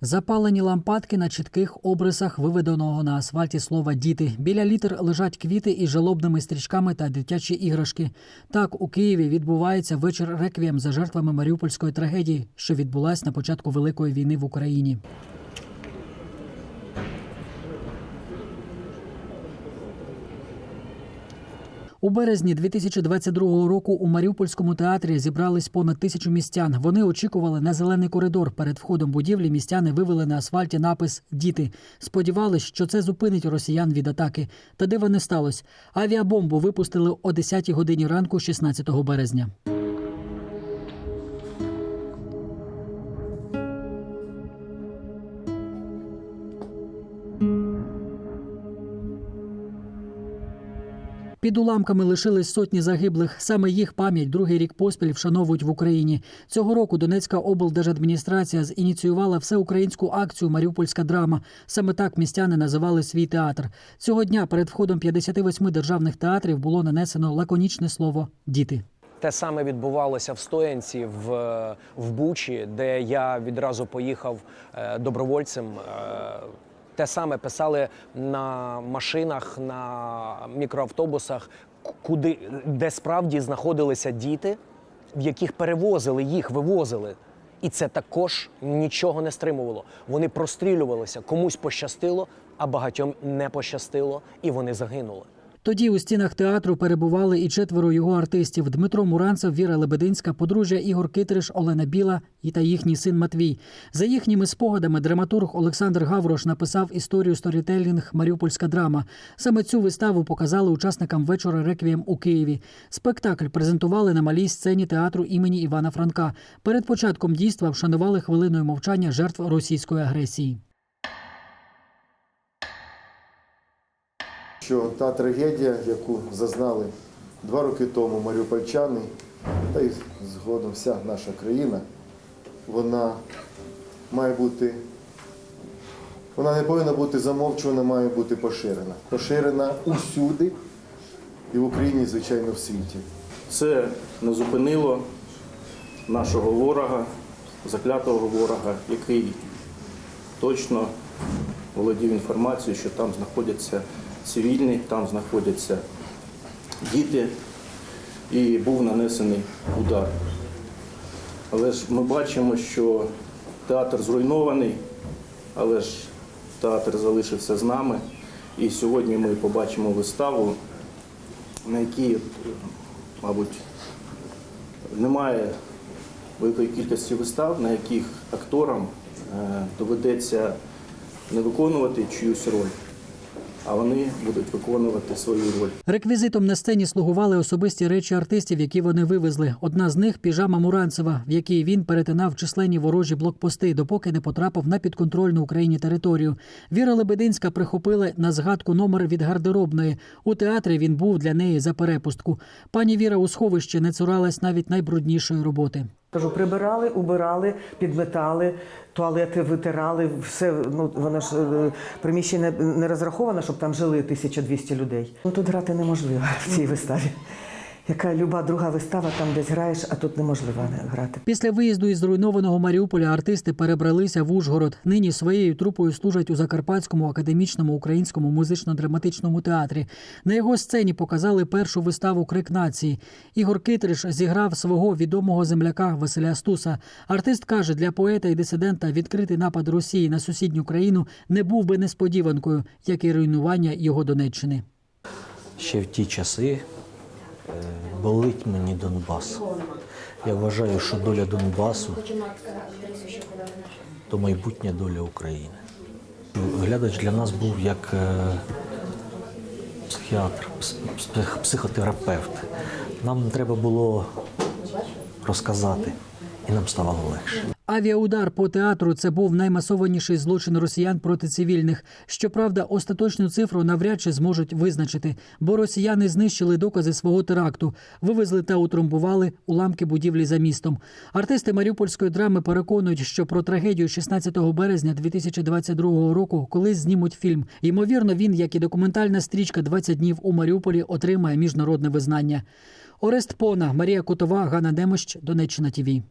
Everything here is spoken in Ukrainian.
Запалені лампадки на чітких обрисах виведеного на асфальті слова діти. Біля літер лежать квіти із жалобними стрічками та дитячі іграшки. Так у Києві відбувається вечір реквієм за жертвами маріупольської трагедії, що відбулась на початку великої війни в Україні. У березні 2022 року у Маріупольському театрі зібрались понад тисячу містян. Вони очікували на зелений коридор. Перед входом будівлі містяни вивели на асфальті напис Діти. Сподівались, що це зупинить росіян від атаки. Та дива не сталося. Авіабомбу випустили о 10 годині ранку, 16 березня. Під уламками лишились сотні загиблих. Саме їх пам'ять другий рік поспіль вшановують в Україні. Цього року Донецька облдержадміністрація зініціювала всеукраїнську акцію Маріупольська драма. Саме так містяни називали свій театр. Цього дня перед входом 58 державних театрів було нанесено лаконічне слово діти. Те саме відбувалося в Стоянці в, в Бучі, де я відразу поїхав е, добровольцем. Те саме писали на машинах, на мікроавтобусах, куди, де справді знаходилися діти, в яких перевозили їх, вивозили. І це також нічого не стримувало. Вони прострілювалися, комусь пощастило, а багатьом не пощастило, і вони загинули. Тоді у стінах театру перебували і четверо його артистів: Дмитро Муранцев, Віра Лебединська, подружжя Ігор Китриш, Олена Біла і та їхній син Матвій. За їхніми спогадами, драматург Олександр Гаврош написав історію сторітелінг Маріупольська драма. Саме цю виставу показали учасникам вечора реквієм у Києві. Спектакль презентували на малій сцені театру імені Івана Франка. Перед початком дійства вшанували хвилиною мовчання жертв російської агресії. Що та трагедія, яку зазнали два роки тому маріупольчани, та й згодом вся наша країна, вона має бути, вона не повинна бути замовчувана, має бути поширена. Поширена усюди і в Україні, і, звичайно, в світі. Це не зупинило нашого ворога, заклятого ворога, який точно володів інформацією, що там знаходяться цивільні, там знаходяться діти, і був нанесений удар. Але ж ми бачимо, що театр зруйнований, але ж театр залишився з нами. І сьогодні ми побачимо виставу, на якій, мабуть, немає великої кількості вистав, на яких акторам е, доведеться не виконувати чиюсь роль, а вони будуть виконувати свою роль. Реквізитом на сцені слугували особисті речі артистів, які вони вивезли. Одна з них піжама Муранцева, в якій він перетинав численні ворожі блокпости, допоки не потрапив на підконтрольну Україні територію. Віра Лебединська прихопила на згадку номер від гардеробної. У театрі він був для неї за перепустку. Пані Віра у сховищі не цуралась навіть найбруднішої роботи. Кажу, прибирали, убирали, підметали, туалети витирали. Все ну воно ж е, приміщення не розраховано, щоб там жили 1200 людей. Ну тут грати неможливо в цій виставі. Яка люба друга вистава, там десь граєш, а тут неможливо не грати. Після виїзду із зруйнованого Маріуполя артисти перебралися в Ужгород. Нині своєю трупою служать у Закарпатському академічному українському музично-драматичному театрі. На його сцені показали першу виставу Крик нації. Ігор Китриш зіграв свого відомого земляка Василя Стуса. Артист каже, для поета і дисидента відкритий напад Росії на сусідню країну не був би несподіванкою, як і руйнування його Донеччини. ще в ті часи е, болить мені Донбас. Я вважаю, що доля Донбасу то майбутня доля України. Глядач для нас був як е, психіатр, психотерапевт. Нам треба було розказати, і нам ставало легше. Авіаудар по театру це був наймасованіший злочин росіян проти цивільних. Щоправда, остаточну цифру навряд чи зможуть визначити, бо росіяни знищили докази свого теракту, вивезли та утрамбували уламки будівлі за містом. Артисти маріупольської драми переконують, що про трагедію 16 березня 2022 року колись знімуть фільм. Ймовірно, він, як і документальна стрічка «20 днів у Маріуполі, отримає міжнародне визнання. Орест Пона, Марія Кутова, Ганна Демощ, Донеччина ТІВІ.